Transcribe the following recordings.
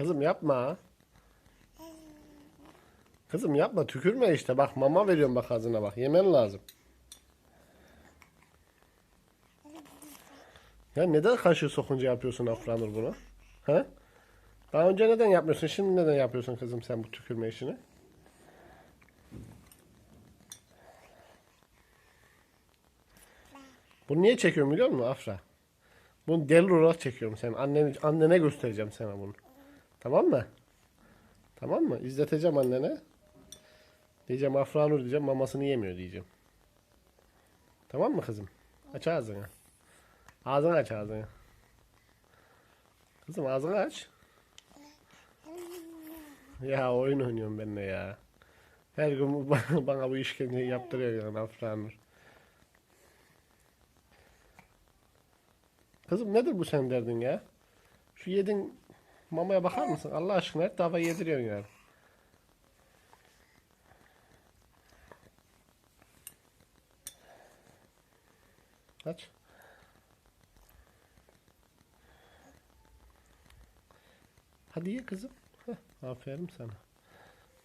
Kızım yapma. Kızım yapma tükürme işte bak mama veriyorum bak ağzına bak yemen lazım. Ya neden kaşığı sokunca yapıyorsun Afranur bunu? Ha? Daha önce neden yapmıyorsun? Şimdi neden yapıyorsun kızım sen bu tükürme işini? Bunu niye çekiyorum biliyor musun Afra? Bunu deli olarak çekiyorum sen. Annene, annene göstereceğim sana bunu. Tamam mı? Tamam mı? İzleteceğim annene. Diyeceğim Afranur diyeceğim mamasını yemiyor diyeceğim. Tamam mı kızım? Aç ağzını. Ağzını aç ağzını. Kızım ağzını aç. Ya oyun oynuyorum benimle ya. Her gün bana, bu işkenceyi yaptırıyor yani Afranur. Kızım nedir bu sen derdin ya? Şu yedin mamaya bakar mısın? Allah aşkına her tarafa yediriyorsun ya. Aç. Hadi ye kızım. Heh, aferin sana.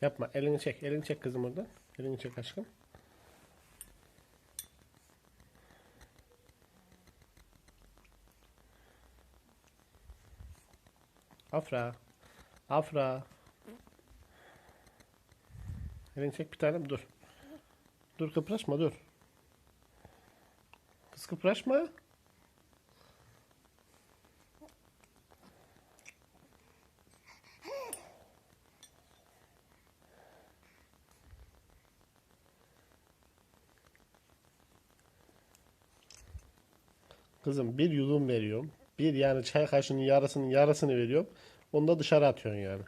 Yapma. Elini çek. Elini çek kızım oradan. Elini çek aşkım. Afra. Afra. Elini çek bir tanem dur. Dur kıpraşma dur. Kız kıpraşma. Kızım bir yudum veriyorum. Bir yani çay kaşığının yarısının yarısını veriyorum. Onu da dışarı atıyorsun yani.